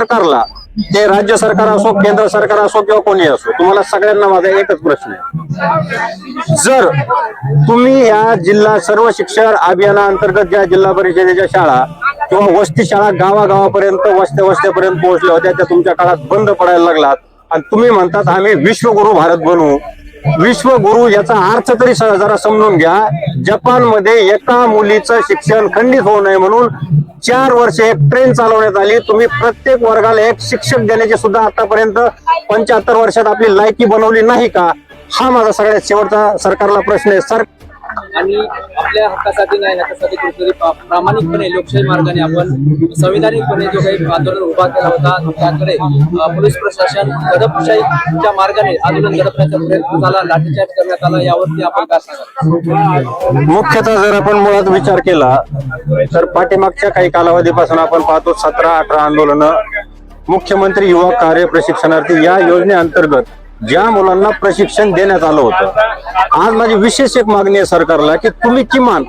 सरकारला ते राज्य सरकार असो केंद्र सरकार असो किंवा कोणी असो तुम्हाला सगळ्यांना माझा एकच प्रश्न आहे. जर तुम्ही या जिल्हा सर्व शिक्षण अभियानाअंतर्गत ज्या जिल्हा परिषदेच्या शाळा किंवा वस्ती शाळा गावागावापर्यंत वस्त्या वस्त्यापर्यंत पोहोचल्या होत्या त्या तुमच्या काळात बंद पडायला लागलात. आणि तुम्ही म्हणतात आम्ही विश्वगुरु भारत बनवू. विश्वगुरु याचा अर्थ तरी जरा समजून घ्या. जपानमध्ये एका मुलीचं शिक्षण खंडित होऊ नये म्हणून चार वर्ष एक ट्रेन चालवण्यात आली. तुम्ही प्रत्येक वर्गाला एक शिक्षक देण्याची सुद्धा आतापर्यंत पंच्याहत्तर वर्षात आपली लायकी बनवली नाही का? हा माझा सगळ्यात शेवटचा सरकारला प्रश्न आहे. सर आणि आपल्या हक्कासाठी नाही हक्कासाठी कुठेतरी प्रामाणिकपणे लोकशाही मार्गाने आपण संविधानिकपणे जो काही आंदोलन उभा केला होता त्याकडे पोलीस प्रशासन दडपशाहीच्या मार्गाने आंदोलन दडपण्याचा प्रयत्न झाला लाठीचार्ज करण्यात आला यावरती आपण काय सांगाल? मुख्यतः जर आपण मुळात विचार केला तर पाठीमागच्या काही कालावधीपासून आपण पाहतो सतरा अठरा आंदोलन. मुख्यमंत्री युवा कार्य प्रशिक्षणार्थी या योजनेअंतर्गत ज्या मुलांना प्रशिक्षण देण्यात आलं होतं आज माझी विशेष एक मागणी आहे सरकारला की तुम्ही किमान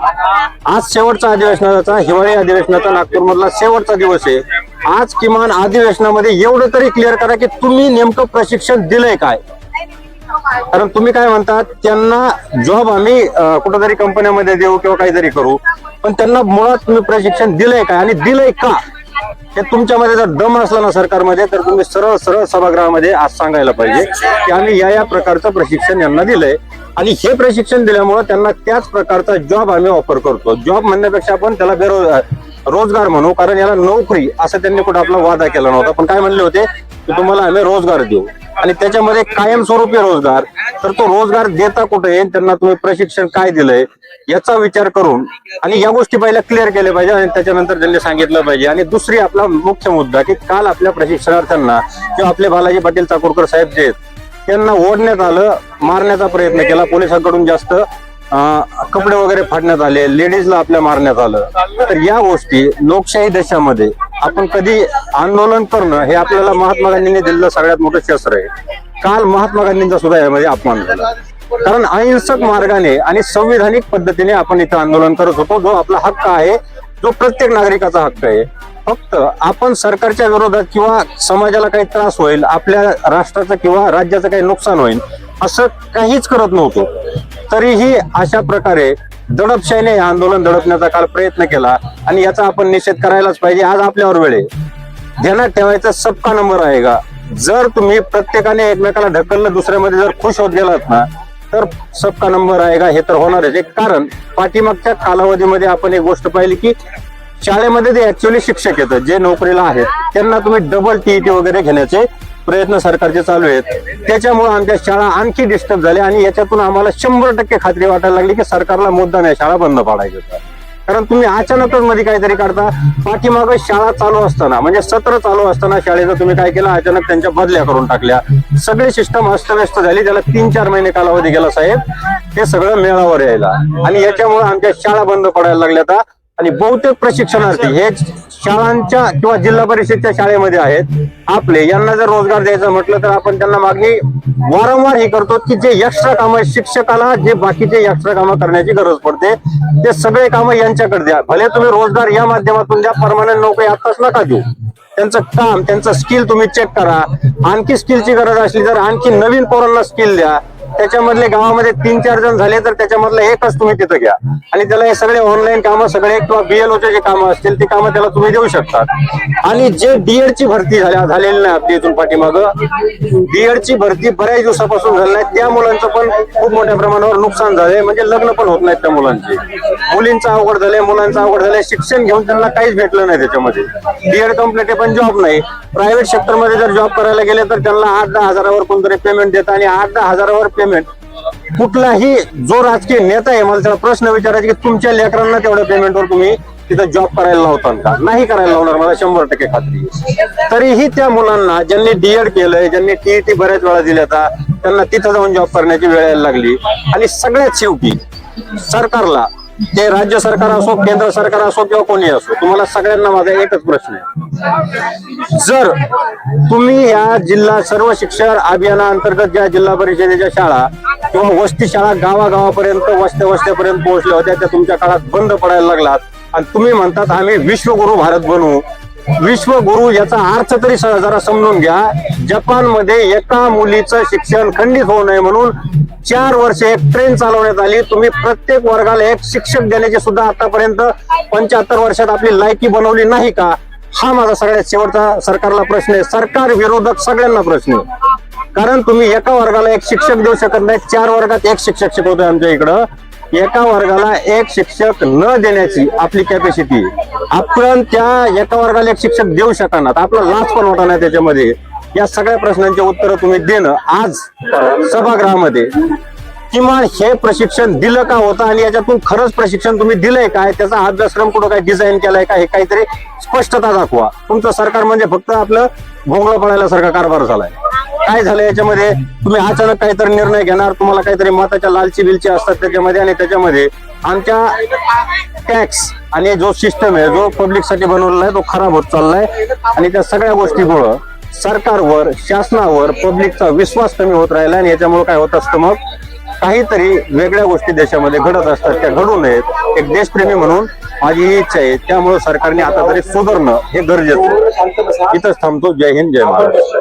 आज शेवटचा अधिवेशनाचा हिवाळी अधिवेशनाचा नागपूर मधला शेवटचा दिवस आहे. आज किमान अधिवेशनामध्ये एवढं तरी क्लिअर करा की तुम्ही नेमकं प्रशिक्षण दिलंय काय? कारण तुम्ही काय म्हणतात त्यांना जॉब आम्ही कुठेतरी कंपन्यामध्ये देऊ किंवा काहीतरी करू पण त्यांना मुळात तुम्ही प्रशिक्षण दिलंय काय? आणि दिलंय का? हे तुमच्यामध्ये जर दम असला ना सरकारमध्ये तर तुम्ही सरळ सरळ सभागृहामध्ये आज सांगायला पाहिजे की आम्ही या या प्रकारचं प्रशिक्षण यांना दिलंय. आणि हे प्रशिक्षण दिल्यामुळे त्यांना त्याच प्रकारचा जॉब आम्ही ऑफर करतो. जॉब म्हणण्यापेक्षा आपण त्याला बेरोजगार रोजगार म्हणू कारण याला नोकरी असं त्यांनी कुठं आपला वादा केला नव्हता. पण काय म्हणले होते? की तुम्हाला आम्ही रोजगार देऊ. आणि त्याच्यामध्ये कायमस्वरूपी रोजगार. तर तो रोजगार देता कुठे? येईल त्यांना तुम्ही प्रशिक्षण काय दिलंय? याचा विचार करून आणि या गोष्टी पहिल्या क्लिअर केल्या पाहिजे आणि त्याच्यानंतर त्यांनी सांगितलं पाहिजे. आणि दुसरी आपला मुख्य मुद्दा की काल आपल्या प्रशिक्षणार्थ्यांना किंवा आपले बालाजी पाटील चाकूरकर साहेब जे त्यांना ओढण्यात आलं मारण्याचा प्रयत्न केला. पोलिसांकडून जास्त कपडे वगैरे फाडण्यात आले लेडीजला आपल्या मारण्यात आलं. तर या गोष्टी लोकशाही देशामध्ये आपण कधी आंदोलन करणं हे आपल्याला महात्मा गांधींनी दिलेलं सगळ्यात मोठं शस्त्र आहे. काल महात्मा गांधींचा सुद्धा यामध्ये अपमान झाला. कारण अहिंसक मार्गाने आणि संविधानिक पद्धतीने आपण इथं आंदोलन करत होतो. जो आपला हक्क आहे जो प्रत्येक नागरिकाचा हक्क आहे. फक्त आपण सरकारच्या विरोधात किंवा समाजाला काही त्रास होईल आपल्या राष्ट्राचं किंवा राज्याचं काही नुकसान होईल असं काहीच करत नव्हतो. तरीही अशा प्रकारे दडपशाहीने हे आंदोलन दडपण्याचा काल प्रयत्न केला आणि याचा आपण निषेध करायलाच पाहिजे. आज आपल्यावर वेळ आहे. ध्यानात ठेवायचा सबका नंबर आहे का? जर तुम्ही प्रत्येकाने एकमेकाला ढकललं दुसऱ्यामध्ये जर खुश होत गेलात ना तर सबका नंबर आहे का हे तर होणारच आहे. कारण पाठीमागच्या कालावधीमध्ये आपण एक गोष्ट पाहिली की शाळेमध्ये ते ऍक्च्युअली शिक्षक येतात जे नोकरीला आहेत त्यांना तुम्ही डबल टीईटी वगैरे घेण्याचे प्रयत्न सरकारचे चालू आहेत. त्याच्यामुळे आमच्या शाळा आणखी डिस्टर्ब झाल्या आणि याच्यातून आम्हाला शंभर टक्के खात्री वाटायला लागली की सरकारला मुद्दा नाही शाळा बंद पाडायच्या कारण तुम्ही अचानकच मध्ये काहीतरी काढता पाठीमाग शाळा चालू असताना म्हणजे सत्र चालू असताना शाळेचं तुम्ही काय केलं? अचानक त्यांच्या बदल्या करून टाकल्या. सगळी सिस्टम अस्तव्यस्त झाली त्याला तीन चार महिने कालावधी गेला साहेब. हे सगळं मेळावर यायला. आणि याच्यामुळे आमच्या शाळा बंद पडायला लागल्या आणि बहुतेक प्रशिक्षणार्थी हे शाळांच्या किंवा जिल्हा परिषदच्या शाळेमध्ये आहेत. आपले यांना जर रोजगार द्यायचा म्हटलं तर आपण त्यांना मागणी वारंवार हे करतो की जे एक्स्ट्रा कामं शिक्षकाला जे बाकीचे एक्स्ट्रा कामं करण्याची गरज पडते ते सगळे कामं यांच्याकडे द्या. भले तुम्ही रोजगार या माध्यमातून द्या परमानंट नोकरी आताच नका देऊ. त्यांचं काम त्यांचं स्किल तुम्ही चेक करा. आणखी स्किलची गरज असली तर आणखी नवीन पोरांना स्किल द्या. त्याच्यामधले गावामध्ये तीन चार जण झाले तर त्याच्यामधलं एकच तुम्ही तिथं घ्या. आणि त्याला हे सगळे ऑनलाईन कामं सगळे किंवा बीएलओचे जे कामं असतील ती कामं त्याला तुम्ही देऊ शकतात. आणि जे डीएड ची भरती झाल्या झालेली नाही आपली इथून पाठीमागं डीएड ची भरती बऱ्याच दिवसापासून झाली नाही. त्या मुलांचं पण खूप मोठ्या प्रमाणावर नुकसान झालंय. म्हणजे लग्न पण होत नाहीत त्या मुलांचे. मुलींचं अवघड झालंय मुलांचं अवघड झालंय. शिक्षण घेऊन त्यांना काहीच भेटलं नाही त्याच्यामध्ये. डीएड कंप्लीट आहे पण जॉब नाही. प्रायव्हेट सेक्टरमध्ये जर जॉब करायला गेले तर त्यांना आठ दहा हजारावर कोणतरी पेमेंट देतं आणि आठ दहा हजारावर पेमेंट कुठलाही जो राजकीय नेता आहे मला त्याला प्रश्न विचारायचा की तुमच्या लेकरांना तेवढ्या पेमेंटवर तुम्ही तिथं जॉब करायला लावता का? नाही करायला लावणार मला शंभर टक्के खात्री तरीही त्या मुलांना ज्यांनी डीएड केलंय ज्यांनी टीईटी बऱ्याच वेळा दिल्या त्यांना तिथं जाऊन जॉब करण्याची वेळ यायला लागली. आणि सगळ्यात शेवटी सरकारला ते राज्य सरकार असो केंद्र सरकार असो किंवा कोणी असो तुम्हाला सगळ्यांना माझा एकच प्रश्न आहे. जर तुम्ही या जिल्हा सर्व शिक्षण अभियानाअंतर्गत ज्या जिल्हा परिषदेच्या शाळा किंवा वस्ती शाळा गावागावापर्यंत वस्त्या वस्त्यापर्यंत पोहोचल्या होत्या त्या तुमच्या काळात बंद पडायला लागलात आणि तुम्ही म्हणतात आम्ही विश्वगुरु भारत बनवू विश्वगुरु याचा अर्थ तरी जरा समजून घ्या. जपानमध्ये एका मुलीचं शिक्षण खंडित होऊ नये म्हणून चार वर्ष एक ट्रेन चालवण्यात आली. तुम्ही प्रत्येक वर्गाला एक शिक्षक देण्याची सुद्धा आतापर्यंत पंच्याहत्तर वर्षात आपली लायकी बनवली नाही का? हा माझा सगळ्यात शेवटचा सरकारला प्रश्न आहे. सरकार विरोधक सगळ्यांना प्रश्न आहे. कारण तुम्ही एका वर्गाला एक शिक्षक देऊ शकत नाही चार वर्गात एक शिक्षक शिकवतोय आमच्या इकडं. एका वर्गाला एक शिक्षक न देण्याची आपली कॅपॅसिटी आपण त्या एका वर्गाला एक शिक्षक देऊ शकणार आपला लाच पण होता नाही त्याच्यामध्ये. या सगळ्या प्रश्नांची उत्तरं तुम्ही देणं आज सभागृहामध्ये. किमान हे प्रशिक्षण दिलं का होतं आणि याच्यातून खरंच प्रशिक्षण तुम्ही दिलंय काय त्याचा अभ्यासक्रम कुठं काय डिझाईन केलाय का? हे काहीतरी स्पष्टता दाखवा. तुमचं सरकार म्हणजे फक्त आपलं भोंगळ पडायला कारभार झालाय. काय झालं याच्यामध्ये? तुम्ही अचानक काहीतरी निर्णय घेणार तुम्हाला काहीतरी मताच्या लालची बिलची असतात त्याच्यामध्ये आणि त्याच्यामध्ये आमच्या टॅक्स आणि जो सिस्टम आहे जो पब्लिकसाठी बनवलेला आहे तो खराब होत चाललाय. आणि त्या सगळ्या गोष्टीमुळं सरकारवर शासनावर पब्लिकचा विश्वास कमी होत राहिला आणि याच्यामुळे काय होत असतं मग? काहीतरी वेगळ्या गोष्टी देशामध्ये घडत असतात त्या घडू नयेत. एक देशप्रेमी म्हणून माझी ही इच्छा आहे त्यामुळे सरकारने आता तरी सुधारणं हे गरजेचं इथंच थांबतो. जय हिंद जय महाराष्ट्र.